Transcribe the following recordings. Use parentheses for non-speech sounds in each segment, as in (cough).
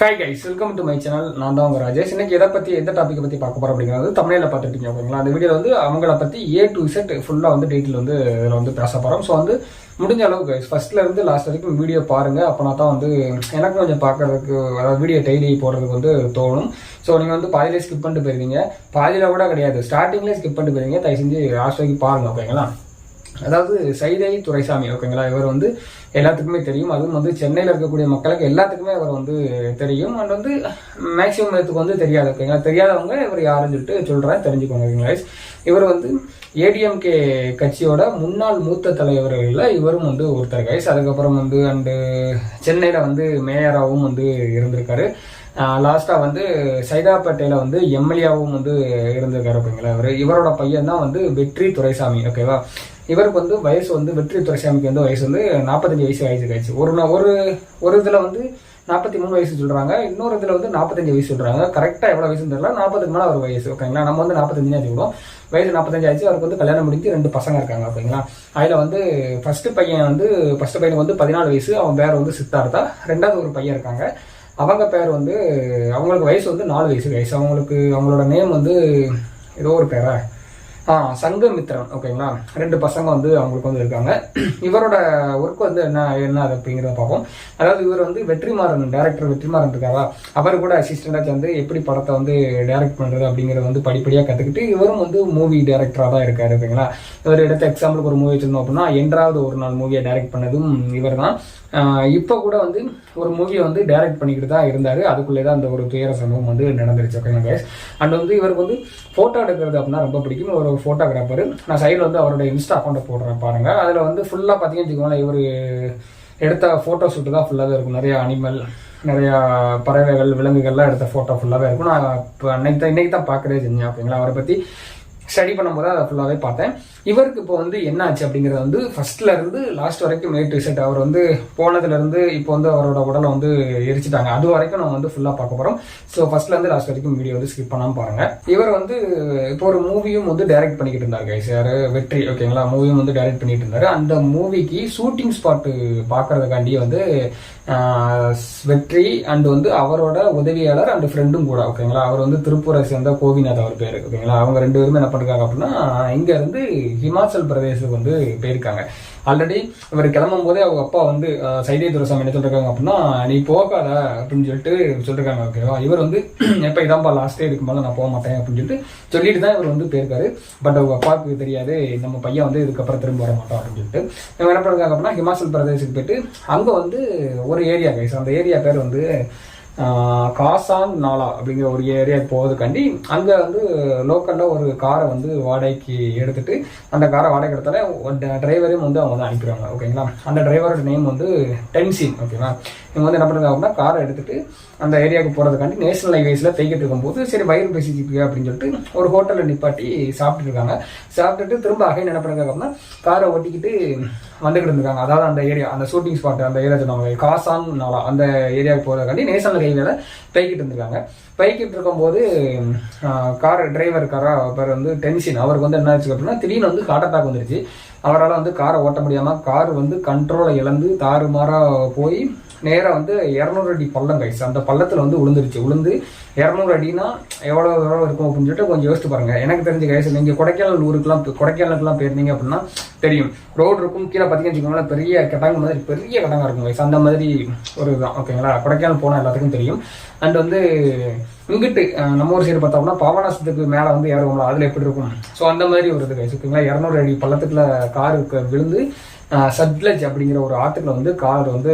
Hi guys welcome to my channel நான் தான் உங்கள் ராஜேஷ். இன்னைக்கு எதை பற்றி எந்த டாப்பிக்கை பற்றி பார்க்க போகிறோம் அப்படிங்கிறது தமிழில் பார்த்துட்டு ஓகேங்களா? அந்த வீடியோ வந்து அவங்கள பற்றி ஏ டு இசட் ஃபுல்லாக வந்து டீட்டெயில் வந்து இதில் வந்து பேச போகிறோம் ஸோ வந்து முடிஞ்ச அளவுக்கு ஃபஸ்ட்லேருந்து லாஸ்ட் வரைக்கும் வீடியோ பாருங்கள் அப்போனா தான் வந்து எனக்கு கொஞ்சம் பார்க்கறதுக்கு அதாவது வீடியோ டெய்லி போடுறதுக்கு வந்து தோணும். ஸோ நீங்கள் வந்து பாதியிலே ஸ்கிப் பண்ணிட்டு போயிருவீங்க. பாதியில் கூட கிடையாது. ஸ்டார்டிங்லேயே ஸ்கிப் பண்ணிட்டு போயிருவீங்க. தயவு செஞ்சு லாஸ்ட் வரைக்கும் பாருங்கள் ஓகேங்களா? அதாவது சைதை துரைசாமி ஓகேங்களா? இவர் வந்து எல்லாத்துக்குமே தெரியும். அதுவும் வந்து சென்னையில் இருக்கக்கூடிய மக்களுக்கு எல்லாத்துக்குமே அவர் வந்து தெரியும். அண்ட் வந்து மேக்சிமம் பேத்துக்கு வந்து தெரியாது ஓகேங்களா? தெரியாதவங்க இவர் யாருன்னு சொல்லிட்டு சொல்கிறேன் தெரிஞ்சுக்கோங்க ஓகேங்களா இவர் வந்து ஏடிஎம்கே கட்சியோட முன்னாள் மூத்த தலைவர்களில் இவரும் வந்து ஒருத்தர் கைஸ் அதுக்கப்புறம் வந்து அண்டு சென்னையில் வந்து மேயராகவும் வந்து இருந்திருக்காரு. லாஸ்ட்டாக வந்து சைதாப்பேட்டையில் வந்து எம்எல்ஏவும் வந்து இருந்திருக்காரு அப்படிங்களா இவர் இவரோட பையன் தான் வந்து வெற்றி துரைசாமி. ஓகேவா இவருக்கு வந்து வயசு வந்து வெற்றி துரைசாமிக்கு வந்து வயசு வந்து நாற்பத்தஞ்சு வயசு வயசு ஆயிடுச்சு. ஒரு நா- ஒரு ஒரு இதில் வந்து நாற்பத்தி மூணு வயசு சொல்கிறாங்க இன்னொரு இதில் வந்து நாற்பத்தஞ்சு வயசு சொல்கிறாங்க கரெக்டாக எவ்வளோ வயசுன்னு தெரியல. நாற்பதுக்கு மேலே ஒரு வயசு. ஓகேங்களா நம்ம வந்து நாற்பத்தஞ்சு வச்சுக்கிடுவோம் வயசு நாற்பத்தஞ்சு ஆச்சு அவருக்கு வந்து கல்யாணம் முடிஞ்சு ரெண்டு பசங்க இருக்காங்க. ஓகேங்களா அதில் வந்து ஃபஸ்ட்டு பையன் வந்து ஃபஸ்ட்டு பையனுக்கு வந்து பதினாலு வயசு. அவன் பேர் வந்து சித்தார்த்தா. ரெண்டாவது ஒரு பையன் இருக்காங்க. அவங்க பேர் வந்து அவங்களுக்கு வயசு வந்து நாலு வயசு வயசு அவங்களுக்கு அவங்களோட நேம் வந்து ஏதோ ஒரு பேரா? சங்கமித்ரன் ஓகேங்களா? ரெண்டு பசங்க வந்து அவங்களுக்கு வந்து இருக்காங்க. இவரோட ஒர்க் வந்து என்ன என்ன அது அப்படிங்கிறத பார்ப்போம். அதாவது இவர் வந்து வெற்றிமாறன் டேரக்டர் வெற்றிமாறன் இருக்காரா? அவர் கூட அசிஸ்டண்டாக சேர்ந்து எப்படி படத்தை வந்து டைரக்ட் பண்ணுறது அப்படிங்கிறத வந்து படிப்படியாக கற்றுக்கிட்டு இவரும் வந்து மூவி டேரக்டராக தான் இருக்காரு ஓகேங்களா? இவர் எடுத்த எக்ஸாம்பிளுக்கு ஒரு மூவி வச்சிருந்தோம் அப்படின்னா என்றாவது ஒரு நாள் மூவியை டைரக்ட் பண்ணதும் இவர் தான் இப்போ கூட வந்து ஒரு மூவியை வந்து டைரக்ட் பண்ணிக்கிட்டு தான் இருந்தார். அதுக்குள்ளே தான் அந்த ஒரு துயர சம்பவம் வந்து நடந்துருச்சு ஓகேங்களா கேஸ் அண்ட் வந்து இவருக்கு வந்து ஃபோட்டோ எடுக்கிறது அப்படின்னா ரொம்ப பிடிக்கும். ஒரு ஃபோட்டோகிராஃபர் நான் சைடில் வந்து அவரோட இன்ஸ்டா அக்கௌண்ட்டை போடுறேன் பாருங்க. அதில் வந்து ஃபுல்லாக பார்த்தீங்கன்னு வச்சுக்கோங்களேன் இவர் எடுத்த ஃபோட்டோ ஷூட்டு தான் ஃபுல்லாகவே இருக்கும். நிறையா அனிமல் நிறையா பறவைகள் விலங்குகள்லாம் எடுத்த ஃபோட்டோ ஃபுல்லாகவே இருக்கும். நான் இப்போ அன்னைக்கு தான் இன்னைக்கு தான் பார்க்கவே செஞ்சேன் ஓகேங்களா அவரை பற்றி ஸ்டடி பண்ணும்போது அதை ஃபுல்லாகவே பார்த்தேன். இவருக்கு இப்போ வந்து என்ன ஆச்சு அப்படிங்கிறத வந்து ஃபர்ஸ்ட்ல இருந்து லாஸ்ட் வரைக்கும் மேட் ரிசல்ட் அவர் வந்து போனதுலேருந்து இப்போ வந்து அவரோட உடலை வந்து எரிச்சிட்டாங்க. அது வரைக்கும் நம்ம வந்து ஃபுல்லாக பார்க்க போகிறோம் ஸோ ஃபஸ்ட்லேருந்து லாஸ்ட் வரைக்கும் வீடியோ வந்து ஸ்கிப் பண்ணாம பாருங்கள் இவர் வந்து இப்போ ஒரு மூவியும் வந்து டைரக்ட் பண்ணிக்கிட்டு இருந்தார் கைஸ் யார்? வெற்றி ஓகேங்களா மூவியும் வந்து டைரக்ட் பண்ணிட்டு இருந்தார். அந்த மூவிக்கு ஷூட்டிங் ஸ்பாட்டு பார்க்கறதுக்காண்டி வந்து வெற்றி அண்ட் வந்து அவரோட உதவியாளர் அண்ட் ஃப்ரெண்டும் கூட ஓகேங்களா அவர் வந்து திருப்பூரை சேர்ந்த கோவிநாத் அவர் பேர் ஓகேங்களா அவங்க ரெண்டு பேருமே என்ன பண்ணிருக்காங்க அப்படின்னா இங்க இருந்து ஹிமாச்சல் பிரதேசத்துக்கு வந்து போயிருக்காங்க. ஆல்ரெடி இவர் கிளம்பும் போதே அவங்க அப்பா வந்து சைதே துரசாமி என்ன சொல்றாங்க அப்படின்னா நீ போகாத அப்படின்னு சொல்லிட்டு சொல்லிருக்காங்க. ஓகேவா இவர் வந்து (clears throat) எப்ப இதான்ப்பா லாஸ்டே இதுக்கு மேலே நான் போக மாட்டேன் அப்படின்னு சொல்லிட்டு சொல்லிட்டு தான் இவர் வந்து போயிருக்காரு. பட் அவங்க அப்பாவுக்கு தெரியாது நம்ம பையன் வந்து இதுக்கப்புறம் திரும்ப வர மாட்டோம் அப்படின்னு சொல்லிட்டு. இவங்க என்ன பண்ணுறாங்க அப்படின்னா ஹிமாச்சல் பிரதேசத்துக்கு போயிட்டு அங்கே வந்து ஒரு ஏரியா கைஸ் அந்த ஏரியா பேர் வந்து காசாங் நாலா அப்படிங்கிற ஒரு ஏரியாவுக்கு போகிறதுக்காண்டி அங்கே வந்து லோக்கலில் ஒரு காரை வந்து வாடகைக்கு எடுத்துட்டு அந்த காரை வாடகை எடுத்தால டிரைவரையும் வந்து அவங்க வந்து அனுப்பிடுவாங்க. ஓகேங்களா? அந்த டிரைவரோட நேம் வந்து டென்சின். ஓகேவா? இவங்க வந்து என்ன பண்ணுறாங்க அப்படின்னா காரை எடுத்துட்டு அந்த ஏரியாவுக்கு போகிறதுக்காண்டி நேஷனல் ஹைவேஸில் போய்கிட்டு இருக்கும்போது சரி வயிறு பேசிக்கு அப்படின்னு சொல்லிட்டு ஒரு ஹோட்டலில் நிப்பாட்டி சாப்பிட்டுட்டு இருக்காங்க. சாப்பிட்டுட்டு திரும்ப அகைன் என்ன பண்ணுறாங்க அப்படின்னா காரை ஓட்டிக்கிட்டு வந்துகிட்டு இருந்திருக்காங்க. அதாவது அந்த ஏரியா அந்த ஷூட்டிங் ஸ்பாட் அந்த ஏரியா சொன்னாங்க. காசாங் நாளா அந்த ஏரியாவுக்கு போகிறதுக்காண்டி நேஷனல் ஹைவேல போய்கிட்டு இருந்திருக்காங்க போய்கிட்டு இருக்கும்போது கார் டிரைவர் காரா அவர் வந்து டென்ஷன் அவருக்கு வந்து என்ன ஆச்சு அப்படின்னா திடீர்னு வந்து ஹார்ட் அட்டாக் வந்துருச்சு. அவரால் வந்து காரை ஓட்ட முடியாமல் கார் வந்து கண்ட்ரோலை இழந்து தாறுமாறாக போய் நேராக வந்து இரநூறு அடி பள்ளம் கைஸ் அந்த பள்ளத்தில் வந்து விழுந்துருச்சு விழுந்து இரநூறு அடினா எவ்வளோ தூரம் இருக்கும் அப்படின்னு சொல்லிட்டு கொஞ்சம் யோசிச்சு பாருங்கள் எனக்கு தெரிஞ்ச கைஸ் நீங்கள் கொடைக்கானல் ஊருக்குலாம் கொடைக்கானலுக்குலாம் போயிருந்தீங்க அப்படின்னா தெரியும். ரோடு இருக்கும் கீழே பார்த்தீங்கன்னு வச்சுக்கோங்களேன் பெரிய கட்டங்க மாதிரி பெரிய கடங்காக இருக்கும் கைஸ் அந்த மாதிரி ஒரு இதுதான். ஓகேங்களா கொடைக்கானல் போனால் எல்லாத்துக்கும் தெரியும். அண்ட் வந்து இங்கிட்டு நம்ம ஊர் சைடு பார்த்தோம்னா பாபநாசத்துக்கு மேலே வந்து ஏறுவோம்ல அதில் எப்படி இருக்கும்? ஸோ அந்த மாதிரி ஒரு இது கைஸ் ஓகேங்களா இரநூறு அடி பள்ளத்துக்குள்ள காருக்கு விழுந்து சட்லஜ் அப்படிங்கிற ஒரு ஆற்றுக்குள்ள வந்து கார் வந்து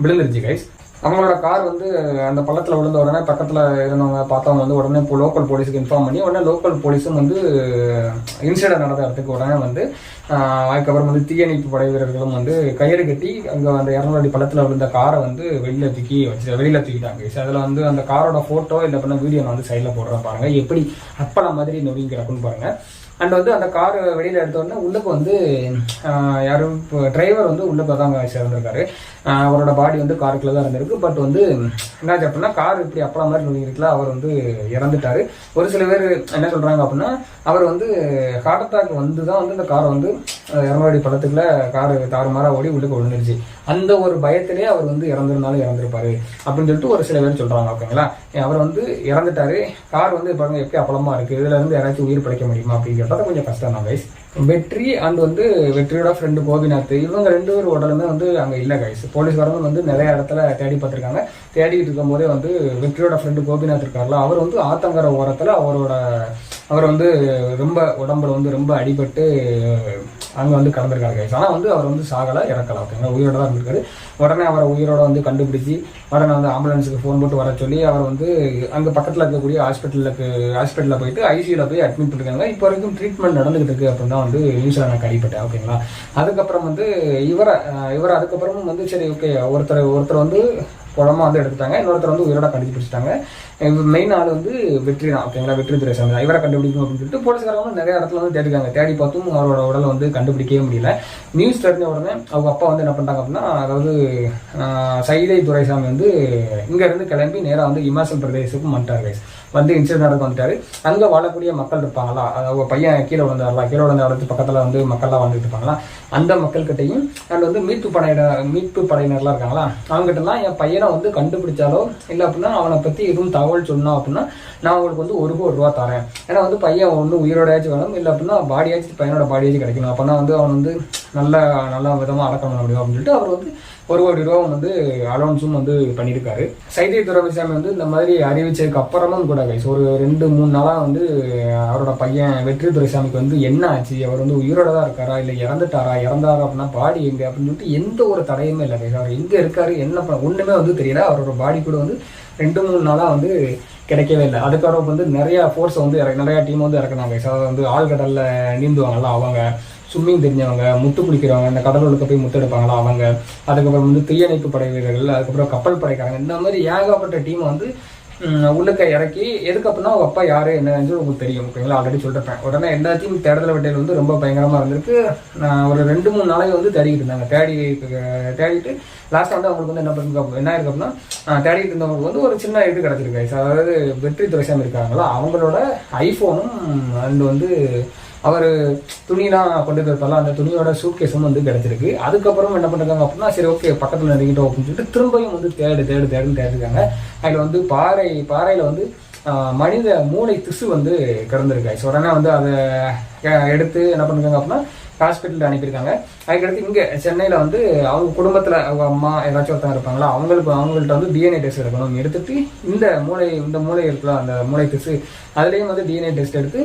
விழுந்துருச்சு கைஸ் அவங்களோட கார் வந்து அந்த பள்ளத்தில் விழுந்த உடனே பக்கத்தில் இருந்தவங்க பார்த்தவங்க வந்து உடனே லோக்கல் போலீஸுக்கு இன்ஃபார்ம் பண்ணி உடனே லோக்கல் போலீஸும் வந்து இன்சிடென்ட் நடந்த இடத்துக்கு உடனே வந்து அதுக்கப்புறம் வந்து தீயணைப்பு படை வீரர்களும் வந்து கயிறு கட்டி அங்கே அந்த இரநூறு அடி பள்ளத்தில் விழுந்த காரை வந்து வெளியில் தூக்கி வச்சு வெளியில் தூக்கிட்டாங்க. ஸோ அதில் வந்து அந்த காரோட ஃபோட்டோ இல்லை பண்ண வீடியோ நான் வந்து சைடில் போடுறேன் பாருங்கள் எப்படி அப்பளம் மாதிரி நொறுங்கி கிடக்குன்னு பாருங்கள் அண்ட் வந்து அந்த கார் வெளியில் எடுத்தோடனே உள்ளுக்கு வந்து யாரும் இப்போ டிரைவர் வந்து உள்ளுக்கு தான் சேர்ந்துருக்காரு. அவரோட பாடி வந்து காருக்குள்ளே தான் இருந்திருக்கு. பட் வந்து என்னாச்சு அப்படின்னா கார் இப்படி அப்பளா மாதிரி நுழையிருக்குல அவர் வந்து இறந்துட்டாரு. ஒரு சில பேர் என்ன சொல்கிறாங்க அப்படின்னா அவர் வந்து ஹார்ட் அட்டாக் வந்து தான் வந்து இந்த காரை வந்து இரநூறு படத்துக்குள்ள காரு தாறுமாறாக ஓடி உள்ளுக்கு விழுந்துருச்சு. அந்த ஒரு பயத்திலே அவர் வந்து இறந்துருந்தாலும் இறந்துருப்பார் அப்படின்னு சொல்லிட்டு ஒரு சில பேர் சொல்கிறாங்க ஓகேங்களா? அவர் வந்து இறந்துட்டாரு. கார் வந்து பாருங்க எப்படி அப்பளமாக இருக்குது இதில் இருந்து யாராச்சும் உயிர் பிழைக்க முடியுமா அப்படின்னு கேட்டா கொஞ்சம் கஷ்டம் தான் கைஸ் வெற்றி அண்ட் வந்து வெற்றியோட ஃப்ரெண்டு கோபிநாத். இவங்க ரெண்டு பேர் உடலுமே வந்து அங்கே இல்லை கைஸ் போலீஸ்காரங்க வந்து நிறைய இடத்துல தேடி பார்த்துருக்காங்க. தேடிட்டு இருக்கும் போதே வந்து வெற்றியோட ஃப்ரெண்டு கோபிநாத் இருக்கார்ல அவர் வந்து ஆத்தங்கர ஓரத்தில் அவரோட அவர் வந்து ரொம்ப உடம்புல வந்து ரொம்ப அடிபட்டு அங்கே வந்து கலந்துருக்காரு கைஸ் ஆனால் வந்து அவர் வந்து சாகலை இறக்கலை ஓகேங்களா உயிரோட தான் இருந்திருக்காரு. உடனே அவரை உயிரோட வந்து கண்டுபிடிச்சி உடனே வந்து ஆம்புலன்ஸுக்கு ஃபோன் போட்டு வர சொல்லி அவர் வந்து அங்கே பக்கத்தில் இருக்கக்கூடிய ஹாஸ்பிட்டலுக்கு ஹாஸ்பிட்டலில் போயிட்டு ஐசியூவில் போய் அட்மிட் பண்ணிருக்காங்க இப்போ வரைக்கும் ட்ரீட்மெண்ட் நடந்துகிட்டு இருக்கு அப்படின்னு தான் வந்து நியூஸில் நான் கடிப்பட்டேன் ஓகேங்களா அதுக்கப்புறம் வந்து இவரை இவர் அதுக்கப்புறமும் வந்து சரி ஓகே ஒருத்தர் ஒருத்தர் வந்து குழம்பா வந்து எடுத்துட்டாங்க. இன்னொருத்தர் வந்து உயிரோட கண்டுபிடிச்சிட்டாங்க. மெயின் ஆள் வந்து வெற்றி தான் ஓகேங்களா வெற்றி துறை சாமி இவரை கண்டுபிடிக்கும் அப்படின்னு சொல்லிட்டு போலீஸ்காரங்க நிறைய இடத்துல வந்து தேடிக்காங்க தேடி பார்த்தும் அவரோட உடலை வந்து கண்டுபிடிக்கவே முடியல. நியூஸ் தெரிஞ்ச உடனே அவங்க அப்பா வந்து என்ன பண்ணிட்டாங்க அப்படின்னா அதாவது சைதை துரைசாமி வந்து இங்கேருந்து கிளம்பி நேராக வந்து இமாச்சல் பிரதேசத்துக்கு வந்துட்டார் கைஸ் வந்து இன்சிடென்ட் நடக்க வந்துட்டாரு. அங்கே வாழக்கூடிய மக்கள் இருப்பாங்களா? அதாவது அவங்க பையன் கீழே விழுந்தாரலாம் கீழே விழுந்த இடத்து பக்கத்தில் வந்து மக்கள்லாம் வந்துட்டு இருப்பாங்களா? அந்த மக்கள்கிட்டையும் அண்ட் வந்து மீட்பு படையினர் மீட்பு படையினர்லாம் இருக்காங்களா? அவங்ககிட்டலாம் என் பையனை வந்து கண்டுபிடிச்சாலோ இல்லை அப்படின்னா அவனை பற்றி எதுவும் தகவல் சொன்னோம் அப்படின்னா நான் உங்களுக்கு வந்து ஒரு கோடி ரூபா தரேன். ஏன்னா வந்து பையன் ஒன்று உயிரோடையாச்சும் வேணும் இல்லை அப்படின்னா பாடியாச்சும் பையனோட பாடியாச்சும் கிடைக்கணும். அப்போனா வந்து அவன் வந்து நல்ல நல்ல விதமாக அடக்கணும் பண்ண முடியும் அப்படின்னு சொல்லிட்டு அவர் வந்து ஒரு கோடி ரூபா வந்து அலோன்ஸும் வந்து பண்ணியிருக்காரு சைதை துரவிசாமி வந்து இந்த மாதிரி அறிவிச்சதுக்கு அப்புறமும் கூட கைஸ் ஒரு ரெண்டு மூணு நாளாக வந்து அவரோட பையன் வெற்றி துரைசாமிக்கு வந்து என்ன ஆச்சு? அவர் வந்து உயிரோட தான் இருக்காரா? இல்லை இறந்துட்டாரா? இறந்தாரா அப்படின்னா பாடி எங்கே? அப்படின்னு சொல்லிட்டு எந்த ஒரு தடையுமே இல்லை கைஸ் அவர் எங்கே இருக்காரு? என்ன ஒன்றுமே வந்து தெரியல. அவரோட பாடி கூட வந்து ரெண்டு மூணு நாளாக வந்து கிடைக்கவே இல்லை. அதுக்கப்புறம் வந்து நிறைய ஃபோர்ஸ் வந்து இறக்கு- நிறைய டீம் வந்து இறக்குனாங்க. கைஸ் அதாவது வந்து ஆழ்கடலில் நீந்துவாங்கல்ல அவங்க. ஸ்விம்மிங் தெரிஞ்சவங்க முத்து பிடிக்கிறவங்க இந்த கடலுக்கு போய் முத்து எடுப்பாங்களா அவங்க. அதுக்கப்புறம் வந்து தீயணைப்பு படை வீரர்கள் அதுக்கப்புறம் கப்பல் படைக்காரங்க இந்த மாதிரி ஏகப்பட்ட டீம் வந்து உள்ளுக்க இறக்கி எதுக்கு அப்படின்னா அவங்க அப்பா யாரு என்னன்னு உங்களுக்கு தெரியும் ஓகேங்களா? ஆல்ரெடி சொல்லிருப்பேன் உடனே எல்லாத்தையும் தேடுதல் வெட்டையில் வந்து ரொம்ப பயங்கரமாக இருந்திருக்கு. நான் ஒரு ரெண்டு மூணு நாளைக்கு வந்து தேடிக்கிட்டு இருந்தாங்க. தேடி தேடிட்டு லாஸ்ட்டாக வந்து அவங்களுக்கு வந்து என்ன பண்ணி என்ன இருக்கு அப்படின்னா தேடிட்டு இருந்தவங்களுக்கு வந்து ஒரு சின்ன இது கிடச்சிருக்கு அதாவது வெற்றி துரைசாமி இருக்காங்களா அவங்களோட ஐஃபோனும் அண்ட் வந்து அவர் துணிலாம் கொண்டு போயிருப்பால அந்த துணியோட சூட்கேஸும் வந்து கிடச்சிருக்கு. அதுக்கப்புறம் என்ன பண்ணுறாங்க அப்படின்னா சரி ஓகே பக்கத்தில் நெருங்கிட்டோம் அப்படின்னு சொல்லிட்டு திரும்பியும் வந்து தேடு தேடு தேடுன்னு தேடிருக்காங்க. அதில் வந்து பாறை பாறையில் வந்து மனித மூளை திசு வந்து கிடந்திருக்கு. ஸோ உடனே வந்து அதை எடுத்து என்ன பண்ணிருக்காங்க அப்படின்னா ஹாஸ்பிட்டலில் அனுப்பியிருக்காங்க. அதுக்கடுத்து இங்கே சென்னையில் வந்து அவங்க குடும்பத்தில் அவங்க அம்மா ஏதாச்சும் ஒருத்தவங்க இருப்பாங்களா அவங்களுக்கு அவங்கள்ட்ட வந்து டிஎன்ஏ டெஸ்ட் எடுக்கணும் எடுத்துட்டு இந்த மூளை இந்த மூளை இருக்குல்ல அந்த மூளை திசு அதுலேயும் வந்து டிஎன்ஏ டெஸ்ட் எடுத்து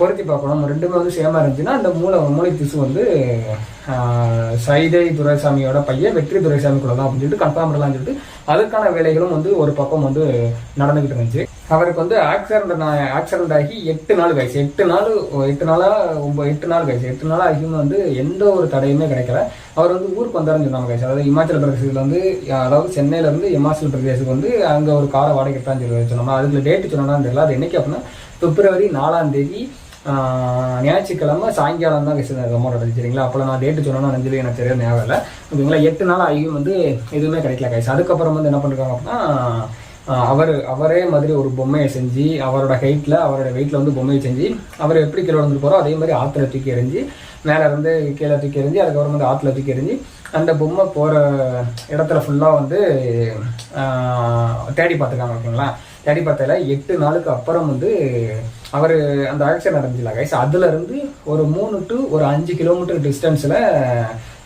பொருத்தி பார்க்கணும். ரெண்டுமே வந்து சேமாக இருந்துச்சுன்னா அந்த மூளை மூளை திசு வந்து சைதை துரைசாமியோட பையன் வெற்றி துரைசாமிக்குள்ள தான் அப்படின்னு சொல்லிட்டு கன்ஃபார்ம் பண்ணலாம்னு சொல்லிட்டு அதுக்கான வேலைகளும் வந்து ஒரு பக்கம் வந்து நடந்துகிட்டு இருந்துச்சு. அவருக்கு வந்து ஆக்சிடென்ட் ஆக்சிடென்ட் ஆகி எட்டு நாள் கழிச்சு எட்டு நாள் எட்டு நாளா ஒன்பது எட்டு நாள் கழிச்சு எட்டு நாள் ஆகியும் வந்து எந்த ஒரு தடையுமே கிடைக்கல. அவர் வந்து ஊருக்கு வந்தாருன்னு சொன்னாங்க கைஸ் அதாவது இமாச்சல பிரதேசத்தில் வந்து அதாவது சென்னையிலேருந்து இமாச்சல பிரதேசத்துக்கு வந்து அங்கே ஒரு காரை வாடகை தான் சொல்லி சொன்னோம் அதுக்குள்ள டேட்டு சொன்னோம்னா தெரியல. அது என்னைக்கு அப்படின்னா பிப்ரவரி நாலாம் தேதி ஞாயிற்றுக்கிழமை சாயங்காலம் தான் அமௌண்ட் நடந்துச்சு சரிங்களா? அப்போ நான் டேட்டு சொன்னோன்னா அஞ்சலி எனக்கு சரியா ஞாபகம் இல்லை. ஓகேங்களா? எட்டு நாள் ஆகியும் வந்து எதுவுமே கிடைக்கல கைஸ் அதுக்கப்புறம் வந்து என்ன பண்ணிருக்காங்க அப்படின்னா அவர் அவரே மாதிரி ஒரு பொம்மையை செஞ்சு அவரோட ஹைட்டில் அவரோட வெயிட்டில் வந்து பொம்மையை செஞ்சு அவர் எப்படி கீழே வந்து போறோ அதே மாதிரி ஆத்திர தூக்கி எறிஞ்சு மேலே இருந்து கீழே தூக்கி எறிஞ்சு அதுக்கப்புறம் வந்து ஆற்றுல தூக்கி எறிஞ்சு அந்த பொம்மை போகிற இடத்துல ஃபுல்லாக வந்து தேடி பார்த்துருக்காங்க ஓகேங்களா? தேடி பார்த்ததுல எட்டு நாளுக்கு அப்புறம் வந்து அவர் அந்த ஆக்சிடென்ட் நடந்துச்சுல கைஸ் அதுலேருந்து ஒரு மூணு டு ஒரு அஞ்சு கிலோமீட்டர் டிஸ்டன்ஸில்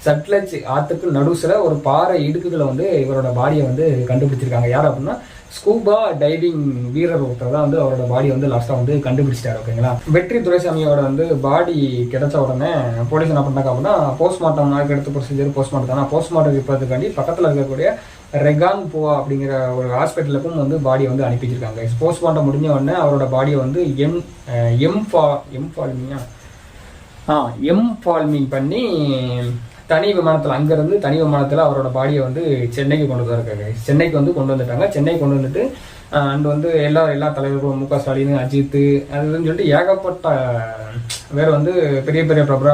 சட்லஜ் ஆற்றுக்கு நடுசில் ஒரு பாறை இடுக்குகளை வந்து இவரோட பாடியை வந்து கண்டுபிடிச்சிருக்காங்க. யார் அப்படின்னா ஸ்கூபா டைவிங் வீரர் ஒருத்தர் தான் வந்து அவரோட பாடியை வந்து லாஸ்ட்டாக வந்து கண்டுபிடிச்சிட்டாரு ஓகேங்களா வெற்றி துரைசாமியோட வந்து பாடி கிடைச்ச உடனே போலீஸ் என்ன பண்ணாங்க அப்படின்னா போஸ்ட்மார்ட்டம் அதுக்கு அடுத்த ப்ரொசீஜர் போஸ்ட்மார்ட்டம் தான்? போஸ்ட்மார்ட்டம் இருப்பதுக்காண்டி பக்கத்தில் இருக்கக்கூடிய ரெகாங் போவா அப்படிங்கிற ஒரு ஹாஸ்பிட்டலுக்கும் வந்து பாடியை வந்து அனுப்பி வச்சிருக்காங்க போஸ்ட்மார்ட்டம் முடிஞ்ச உடனே அவரோட பாடியை வந்து எம் எம் ஃபா எம் ஃபால்மியா ஆ எம் ஃபால்மிங் பண்ணி தனி விமானத்தில் அங்கேருந்து தனி விமானத்தில் அவரோட பாடியை வந்து சென்னைக்கு கொண்டு வந்திருக்காங்க. சென்னைக்கு வந்து கொண்டு வந்துட்டாங்க. சென்னை கொண்டு வந்துட்டு அண்ட் வந்து எல்லா எல்லா தலைவர்களும் மு க ஸ்டாலின் அஜித் அதுன்னு சொல்லிட்டு ஏகப்பட்ட வேற வந்து பெரிய பெரிய பிரபல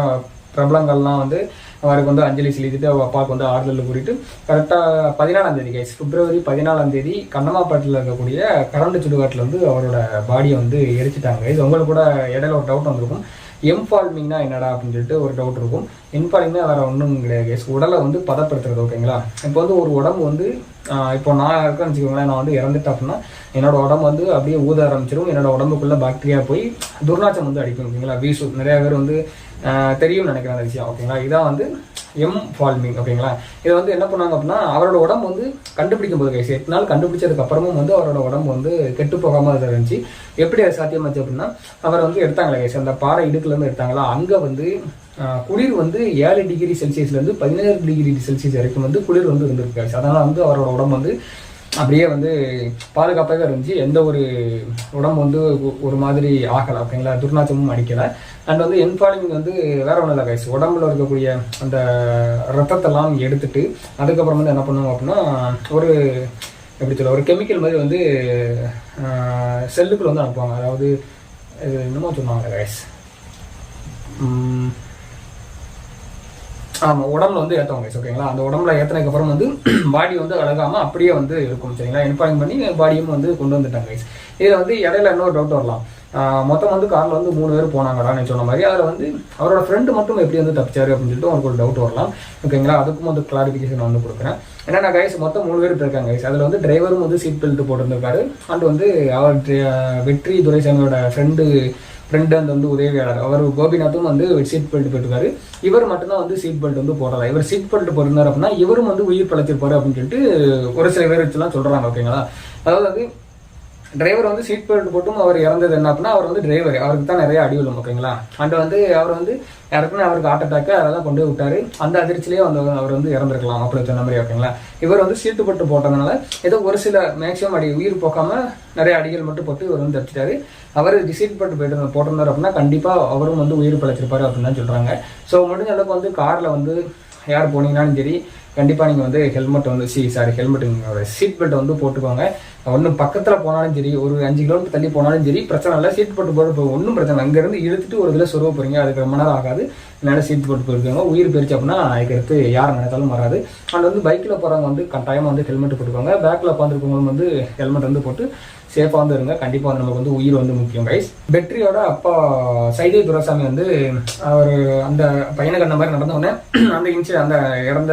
பிரபலங்கள்லாம் வந்து அவருக்கு வந்து அஞ்சலி செலுத்திட்டு அவங்க அப்பாவுக்கு வந்து ஆறுதல் கூட்டிட்டு கரெக்டாக பதினாலாம் தேதி கைஸ் பிப்ரவரி பதினாலாம் தேதி கண்ணமாப்பேட்டில் இருக்கக்கூடிய கரண்டு சுடுகாட்டில் வந்து அவரோட பாடியை வந்து எரிச்சிட்டாங்க. இது உங்களுக்கு கூட இடையில ஒரு டவுட் வந்திருக்கும். எம்ஃபால்மிங்னா என்னடா அப்படின்னு சொல்லிட்டு ஒரு டவுட் இருக்கும். எம்ஃபால்மிங்னா வேறு ஒன்றும் கிடையாது. கேஸ் உடலை வந்து பதப்படுத்துறது ஓகேங்களா இப்போ வந்து ஒரு உடம்பு வந்து இப்போ நான் இருக்கேன்னு வச்சுக்கோங்களேன் நான் வந்து இறந்துட்டேன் அப்படின்னா என்னோட உடம்பு வந்து அப்படியே ஊத ஆரம்பிச்சிடும் என்னோட உடம்புக்குள்ள பாக்டீரியா போய் துர்நாற்றம் வந்து அடிக்கும் ஓகேங்களா வீசு. நிறையா பேர் வந்து தெரியும்னு நினைக்கிறேன் அந்த விஷயம் ஓகேங்களா இதான் வந்து எம் ஃபால்மிங் ஓகேங்களா இதை வந்து என்ன பண்ணாங்க அப்படின்னா அவரோட உடம்பு வந்து கண்டுபிடிக்கும் போது கைஸ் எட்டு நாள் கண்டுபிடிச்சதுக்கு அப்புறமும் வந்து அவரோட உடம்பு வந்து கெட்டு போகாமல் இருந்துச்சு. எப்படி அது சாத்தியமாச்சு அப்படின்னா அவர் வந்து எடுத்தாங்களே கைஸ் அந்த பாறை இடுக்குலேருந்து எடுத்தாங்களா? அங்கே வந்து குளிர் வந்து ஏழு டிகிரி செல்சியஸ்லேருந்து பதினேழு டிகிரி செல்சியஸ் வரைக்கும் வந்து குளிர் வந்து இருந்திருக்கு கைஸ் அதனால் வந்து அவரோட உடம்பு வந்து அப்படியே வந்து பாதுகாப்பாக இருந்துச்சு. எந்த ஒரு உடம்பு வந்து ஒரு மாதிரி ஆகலை ஓகேங்களா? துர்நாற்றமும் அடிக்கலை. அண்ட் வந்து என்ஃபாலிங் வந்து வேற ஒன்றும் இல்லை கைஸ் உடம்புல இருக்கக்கூடிய அந்த ரத்தத்தெல்லாம் எடுத்துட்டு அதுக்கப்புறம் வந்து என்ன பண்ணுவோம் அப்படின்னா ஒரு எப்படி சொல்ல ஒரு கெமிக்கல் மாதிரி வந்து செல்லுக்குள்ள வந்து அனுப்புவாங்க. அதாவது இது என்னமோ சொன்னாங்க கைஸ் ஆமாம் உடம்புல வந்து ஏற்றுவாங்க ஓகேங்களா அந்த உடம்புல ஏற்றினதுக்கு அப்புறம் வந்து (clears throat) பாடி வந்து அழகாமல் அப்படியே வந்து இருக்கும் சரிங்களா? இன்ஃபார்ம் பண்ணி பாடியும் வந்து கொண்டு வந்துட்டாங்க கைஸ் இதில் வந்து இடையில இன்னொரு டவுட் வரலாம். மொத்தம் வந்து காரில் வந்து மூணு பேர் போனாங்கடா சொன்ன மாதிரி அதில் வந்து அவரோட ஃப்ரெண்டு மட்டும் எப்படி வந்து தப்பிச்சாரு அப்படின்னு சொல்லிட்டு உங்களுக்கு ஒரு டவுட் வரலாம். ஓகேங்களா அதுக்கும் வந்து கிளாரிஃபிகேஷன் வந்து கொடுக்குறேன். என்னன்னா கைஸ் மொத்தம் மூணு பேர் இருக்காங்க கைஸ் அதில் வந்து டிரைவரும் வந்து சீட் பெல்ட் போட்டிருந்திருக்காரு. அண்ட் வந்து அவர் வெற்றி துரைசாமியோட ஃப்ரெண்டு ஃப்ரெண்டு அந்த வந்து உதவியாளர். அவர் கோபிநாத்தும் வந்து சீட் பெல்ட் போட்டிருக்காரு. இவர் மட்டும்தான் வந்து சீட் பெல்ட் வந்து போடலாம் இவர் சீட் பெல்ட் போட்டிருந்தார் அப்படின்னா இவரும் வந்து உயிர் பழத்திருப்பாரு அப்படின்னு சொல்லிட்டு ஒரு சில பேர் வச்சுலாம் சொல்றாங்க ஓகேங்களா அதாவது டிரைவர் வந்து சீட் பெல்ட் போட்டும் அவர் இறந்தது என்ன அப்படின்னா அவர் வந்து டிரைவர் அவருக்கு தான் நிறைய அடி விழும் ஓகேங்களா அண்ட் வந்து அவர் வந்து யாருக்குமே அவருக்கு ஹார்ட் அட்டாக்கு அதெல்லாம் கொண்டு போய் விட்டாரு. அந்த அதிர்ச்சியிலேயே வந்து அவர் வந்து இறந்துருக்கலாம் அப்படி சொன்ன மாதிரி ஓகேங்களா இவர் வந்து சீட்டு பட்டு போட்டதுனால ஏதோ ஒரு சில மேக்ஸிமம் அடி உயிர் போக்காம நிறைய அடிகள் மட்டும் போட்டு இவர் வந்து தப்பிச்சிட்டாரு அவர் சீட் பட்டு போயிட்டு போட்டிருந்தார் அப்படின்னா கண்டிப்பாக அவரும் வந்து உயிர் பழச்சிருப்பாரு அப்படின்னு தான் சொல்கிறாங்க ஸோ முடிஞ்ச அளவுக்கு வந்து காரில் வந்து யார் போனீங்கன்னாலும் சரி கண்டிப்பாக நீங்கள் வந்து ஹெல்மெட் வந்து சி சாரி ஹெல்மெட் சீட் பெல்ட் வந்து போட்டுக்கோங்க. ஒன்றும் பக்கத்தில் போனாலும் சரி ஒரு அஞ்சு கிலோமீட்டர் தள்ளி போனாலும் சரி பிரச்சனை இல்லை சீட் போட்டு போட்டு ஒன்றும் பிரச்சனை இல்லை. அங்கேருந்து இழுத்துட்டு ஒரு இதில் சொருவ போகிறீங்க அதுக்கு ரொம்ப நேரம் ஆகாது. அதனால சீட் போட்டு போயிருக்காங்க. உயிர் போயிருச்சு அப்படின்னா அதுக்கடுத்து யார் நினைத்தாலும் வராது. அண்ட் வந்து பைக்கில் போகிறவங்க வந்து கட்டாயமாக வந்து ஹெல்மெட் போட்டுக்கோங்க பேக்கில் உட்காந்துருக்கவங்க வந்து ஹெல்மெட் வந்து போட்டு சேஃபாக வந்து இருங்க. கண்டிப்பாக வந்து நமக்கு வந்து உயிர் வந்து முக்கியம் கைஸ் பெட்ரியோட அப்பா சைதை துரசாமி வந்து அவர் அந்த பையனுக்கு கண்ட மாதிரி நடந்தவுடனே அந்த இன்சிடென்ட் அந்த இறந்த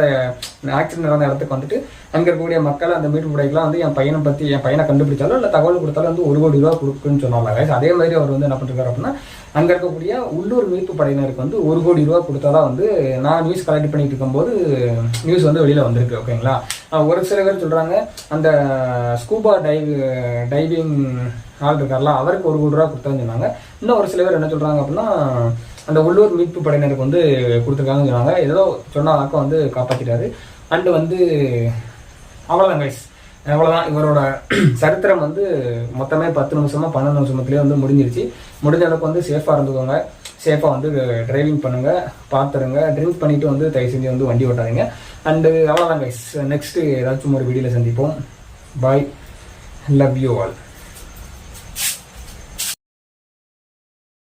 ஆக்சிடென்ட் நடந்த இடத்துக்கு வந்துட்டு அங்கே இருக்கக்கூடிய மக்கள் அந்த மீட்பு புடைக்கெல்லாம் வந்து என் பையனை பற்றி என் பையனை கண்டுபிடிச்சாலும் இல்லை தகவல் கொடுத்தாலும் வந்து ஒரு கோடி ரூபா கொடுக்குன்னு சொன்னாங்க கைஸ் அதே மாதிரி அவர் வந்து என்ன பண்ணிருக்காரு அப்படின்னா அங்கே இருக்கக்கூடிய உள்ளூர் மீட்பு படையினருக்கு வந்து ஒரு கோடி ரூபா கொடுத்தாதான் வந்து நான் நியூஸ் கலெக்ட் பண்ணிட்டு இருக்கும்போது நியூஸ் வந்து வெளியில் வந்திருக்கு ஓகேங்களா ஒரு சில பேர் சொல்கிறாங்க அந்த ஸ்கூபா டைவ் டைவிங் ஆள் இருக்கார்ல அவருக்கு ஒரு கோடி ரூபா கொடுத்தான்னு சொன்னாங்க. இன்னும் ஒரு சில பேர் என்ன சொல்கிறாங்க அப்படின்னா அந்த உள்ளூர் மீட்பு படையினருக்கு வந்து கொடுத்துருக்காங்கன்னு சொன்னாங்க. ஏதோ சொன்ன வந்து காப்பாற்றிட்டாரு அண்டு வந்து அவ்வளோதான் கைஸ் அவ்வளோதான் இவரோட (clears throat) சரித்திரம் வந்து மொத்தமே பத்து நிமிஷமா பன்னெண்டு நிமிஷத்துலேயே வந்து முடிஞ்சிருச்சு. முடிஞ்ச அளவுக்கு வந்து சேஃபாக இருந்துக்கோங்க. சேஃபாக வந்து டிரைவிங் பண்ணுங்க பார்த்துருங்க ட்ரிங்க் பண்ணிட்டு வந்து தயவு செஞ்சு வந்து வண்டி ஓட்டாதீங்க. அண்டு அவ்வளோதான் கைஸ் நெக்ஸ்ட்டு ஏதாச்சும் ஒரு வீடியோவில் சந்திப்போம். Bye love you all